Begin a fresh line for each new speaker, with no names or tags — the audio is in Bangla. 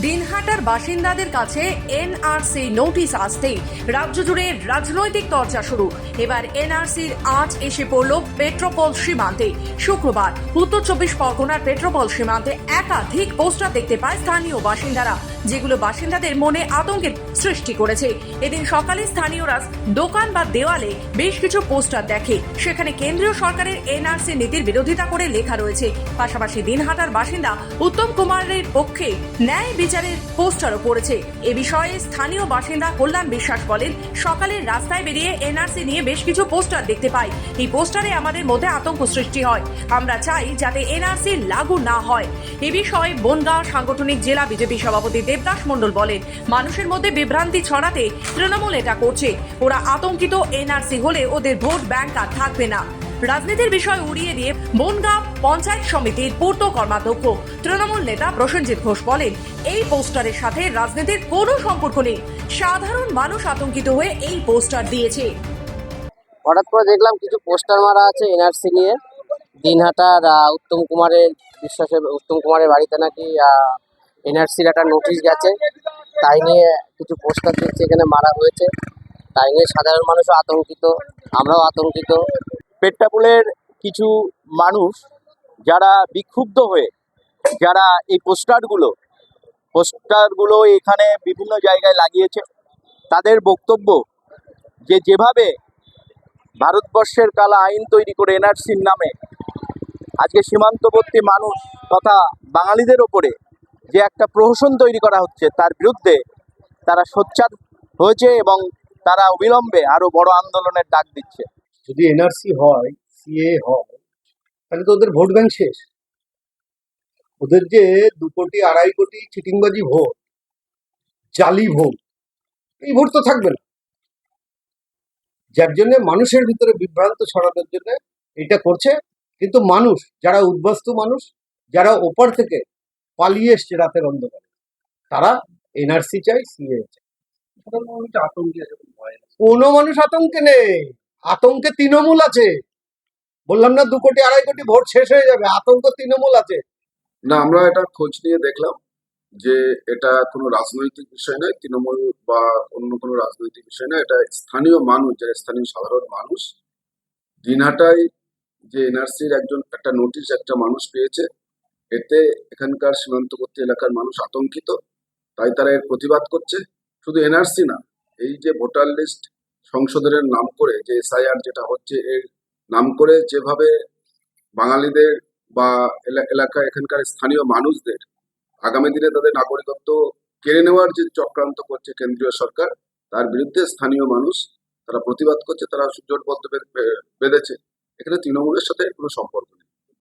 দিনহাটার বাসিন্দাদের কাছে এনআরসি নোটিশ আসতেই রাজ্য জুড়ে রাজনৈতিক চর্চা শুরু। এবার এনআরসির আজ এসে পড়ল পেট্রোপল সীমান্তে। শুক্রবার উত্তর চব্বিশ পরগনার পেট্রোপল সীমান্তে একাধিক পোস্টার দেখতে পায় স্থানীয় বাসিন্দারা। যেগুলো বাসিন্দাদের মনে আতঙ্কের সৃষ্টি করেছে। এদিন সকালে স্থানীয়রা দোকান বা দেওয়ালে বেশ কিছু পোস্টার দেখে। সেখানে কেন্দ্রীয় সরকারের এনআরসি নীতির বিরোধিতা করে লেখা রয়েছে। পাশাপাশি দিনহাটার বাসিন্দা উত্তম কুমারের পক্ষে ন্যায় বিচারের পোস্টারও পড়েছে। এ বিষয়ে স্থানীয় বাসিন্দা কল্যাণ বিশ্বাস বলেন, সকালে রাস্তায় বেরিয়ে এনআরসি নিয়ে বেশ কিছু পোস্টার দেখতে পাই। এই পোস্টারে আমাদের মধ্যে আতঙ্ক সৃষ্টি হয়। আমরা চাই যাতে এনআরসি লাগু না হয়। এ বিষয়ে বনগাঁ সাংগঠনিক জেলা বিজেপি সভাপতি দেবদাস মণ্ডল বলেন মানুষের মধ্যে বিভ্রান্তি ছড়াতে তৃণমূল এটা করছে। ওরা আতঙ্কিত, এনআরসি হলে ওদের ভোট ব্যাংক আর থাকবে না। রাজনীতির বিষয় উড়িয়ে দিয়ে বনগাঁ পঞ্চায়েত সমিতির পূর্ত কর্মাধ্যক্ষ। তৃণমূল নেতা প্রসেনজিৎ ঘোষ বলেন, এই পোস্টারের সাথে রাজনীতির কোনো সম্পর্ক নেই। সাধারণ মানুষ আতঙ্কিত হয়ে এই পোস্টার দিয়েছে।
হঠাৎ করে দেখলাম কিছু পোস্টার মারা আছে এনআরসি নিয়ে। দিনহাটার উত্তম কুমারের, বিশ্বাসের, উত্তম কুমারের বাড়িতে নাকি এনআরসির একটা নোটিশ গেছে। তাই নিয়ে কিছু পোস্টার দেখছি এখানে মারা হয়েছে। তাই নিয়ে সাধারণ মানুষও আতঙ্কিত, আমরাও আতঙ্কিত।
পেট্টাপুলের কিছু মানুষ যারা বিক্ষুব্ধ হয়ে, যারা এই পোস্টারগুলো পোস্টারগুলো এখানে বিভিন্ন জায়গায় লাগিয়েছে, তাদের বক্তব্য যে যেভাবে ভারতবর্ষের কালা আইন তৈরি করে এনআরসির নামে আজকে সীমান্তবর্তী মানুষ তথা বাঙালিদের ওপরে যে একটা প্রহসন তৈরি করা হচ্ছে, তার বিরুদ্ধে তারা সোচ্চার হয়েছে এবং তারা অবিলম্বে আরও বড় আন্দোলনের ডাক দিচ্ছে।
যদি এনআরসি হয়, সিএ হয়, তাহলে তো ওদের ভোট ব্যাংক শেষ। ওদের যে দু কোটি, আড়াই কোটি চিটিংবাজি ভোট, জালি ভোট, এই ভোট তো থাকবে না। যার জন্য মানুষের ভিতরে বিভ্রান্ত ছড়ানোর জন্য এটা করছে। কিন্তু মানুষ, যারা উদ্বাস্তু মানুষ, যারা ওপার থেকে পালিয়ে এসছে রাতের অন্ধকারে। তারা এনআরসি চাই সিএ চাই কোনো মানুষ আতঙ্কে নেই। আতঙ্কে তৃণমূল আছে। বললাম না দু কোটি, আড়াই কোটি ভোট শেষ হয়ে যাবে। আতঙ্ক তৃণমূল আছে।
না, আমরা এটা খোঁজ নিয়ে দেখলাম যে এটা কোনো রাজনৈতিক বিষয় নয়। তৃণমূল বা অন্য কোনো রাজনৈতিক বিষয় নয়। এটা স্থানীয় মানুষ, যারা স্থানীয় সাধারণ মানুষ। দিনহাটায় যে এনআরসির একজন, একটা নোটিশ একটা মানুষ পেয়েছে। এতে এখানকার সীমান্তবর্তী এলাকার মানুষ আতঙ্কিত, তাই তারা এর প্রতিবাদ করছে। শুধু এনআরসি না, এই যে ভোটার লিস্ট সংশোধনের নাম করে, যে এসআইআর যেটা হচ্ছে এর নাম করে, যেভাবে বাঙালিদের বা এলা- এলাকায় এখানকার স্থানীয় মানুষদের আগামী দিনে তাদের নাগরিকত্ব কেড়ে নেওয়ার যে চক্রান্ত করছে কেন্দ্রীয় সরকার, তার বিরুদ্ধে স্থানীয় মানুষ তারা প্রতিবাদ করছে, তারা জোটবদ্ধ বেঁধেছে। এখানে তৃণমূলের সাথে কোনো সম্পর্ক